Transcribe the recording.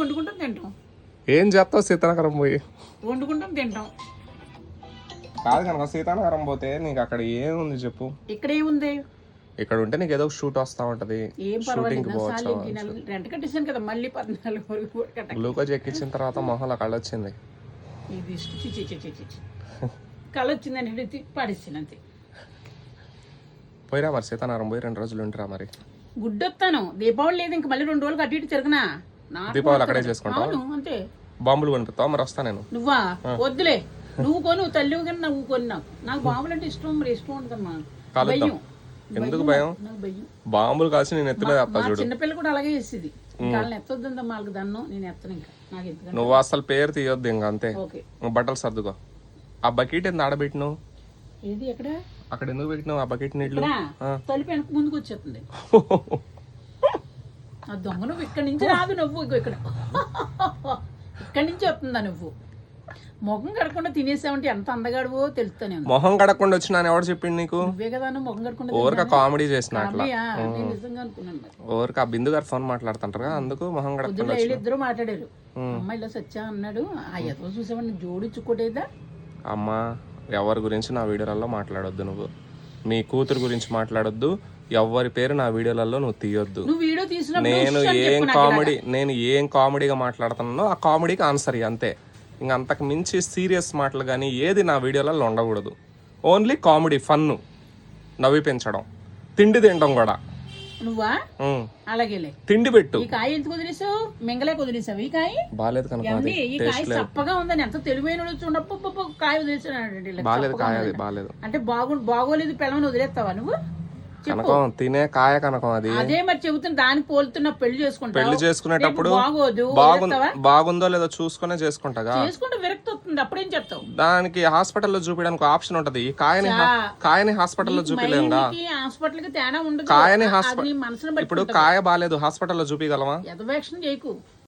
వండుకుంటాం తింటాం. ఏం చేస్తావు సీతానగరం పోయి? వండుకుంటాం తింటాం. కాదు కనుక సీతానగరం పోతే నీకు అక్కడ ఏముంది చెప్పు? ఇక్కడ ఏముంది? ఇక్కడ ఉంటే నీకు ఏదో షూట్ వస్తా ఉంటది. షూటింగ్ రెంట్ కట్టేసాను కదా మళ్ళీ పద్నాలుగు వరకు కూడా కట్ట గ్లూకోజ్ ఎక్కించిన తర్వాత మొహంలో కళ్ళు వచ్చింది. ఇది ఇష్ట. చిచి చిచి చిచి కళ వచ్చిందని పాడేసాను అంతే. పోయిరా మరి సీతానగరం పోయి రెండు రోజులు ఉంటారా మరి. గుడ్డొత్తాను. దీపావళి లేదు ఇంక మళ్ళీ రెండు రోజులు అటు ఇటు తిరగనా? దీపావళి అక్కడే చేసుకుంటావా? అవును అంతే. బాంబులు కొనిపిస్తావా? మరి వస్తా నేను. నువ్వా? వద్దులే. నువ్వు కొను తల్లి కానీ నువ్వు కొని నాకు. నాకు బాబులు అంటే ఇష్టం మరి ఇష్టం ఉంటుందమ్మా కలుద్దాం. భయం. ఎందుకు భయం బాంబులు కాల్చి నేను ఎత్తి మీద మా వేస్తా చూడు. చిన్నపిల్ల కూడా అలాగే చేసేది. వాళ్ళని ఎత్తొద్దందమ్మా వాళ్ళకి దన్ను నేను ఎత్తను ఇంకా. నాకు ఎందుకంటే నువ్వు అసలు పేరు తీయొద్దు ఇంకా అంతే. బట్టలు సర్దుకో. ఆ బకెట్ ఎంత ఆడబెట్టినావు ఏది ఎక్కడ? అక్కడ ఎందుకు పెట్టినావు? ఆ బకెట్ నీళ్ళు. తలుపు వెనక ముందుకు వచ్చేస్తుంది. ఆ దొంగ నువ్వు ఇక్కడి నుంచి రాదు నువ్వు. ఇగో ఇక్కడ. ఇక్కడి నుంచి వస్తుందా నువ్వు? ముఖం కడకుండా తినేసావంటే ఎంత అందగాడువో తెలుస్తానే మొహం కడకుండా వచ్చినా ఎవడు చెప్పిండు నీకు? నువ్వే కదా నువ్వు ముఖం కడకుండా ఓరక కామెడీ చేసిన అట్లా. అమ్మయ్యా, నేను నిజంగా అనుకున్నాను మరి. ఓరక బిందు గారు ఫోన్ మాట్లాడుతుంటారు కదా అందుకు మొహం కడకుండా పొద్దున్న వీళ్ళిద్దరూ మాట్లాడారు. అమ్మాయిలో సత్యా అన్నాడు. ఆ ఎదవ చూసావని జోడించుకోటేదా? అమ్మా ఎవరి గురించి నా వీడియోలలో మాట్లాడొద్దు నువ్వు. మీ కూతురు గురించి మాట్లాడొద్దు. ఎవరి పేరు నా వీడియోలలో నువ్వు తీయొద్దు. నేను ఏం కామెడీ నేను ఏం కామెడీగా మాట్లాడుతున్నానో ఆ కామెడీకి ఆన్సర్ అంతే. ఇంక అంతకు మించి సీరియస్ మాటలు కానీ ఏది నా వీడియోలలో ఉండకూడదు. ఓన్లీ కామెడీ ఫన్ను నవ్వి పెంచడం తిండి తినడం కూడా. నువ్వా? ఉమ్. అలాగేలే. తిండి పెట్టు. ఈ కాయ ఎందుకు వదిలేసావు మింగలేక వదిలేసావు ఈ కాయ? బాగాలేదు కనుక ఈ కాయ చప్పగా ఉందని ఎంత తెలివైన చూడప్పు కాయ వదిలేసాడు బాగాలేదు కాయ అది బాగాలేదు. అంటే బాగు బాగోలేదు పిల్లని వదిలేస్తావా నువ్వు? కనకం తినే కాయ కనకం అది. అదే మరి చెబుతున్నా దానికి పోలుతున్నా పెళ్ళి చేసుకుంటా పెళ్ళి చేసుకునేటప్పుడు బాగోదు? బాగుందో లేదో చూసుకునే చేసుకుంటాగా? చేసుకుంటే విరక్తి వస్తుంది అప్పుడేం చెప్తావు? దానికి హాస్పిటల్లో చూపించడానికి ఆప్షన్ ఉంటది. కాయని కాయని హాస్పిటల్లో చూపిలేంగా హాస్పిటల్కి తేడా ఉండదు. కాయని హాస్పిటల్ ఇప్పుడు కాయ బాగాలేదు హాస్పిటల్లో చూపించగలమా యథవేక్షణ చేయకు.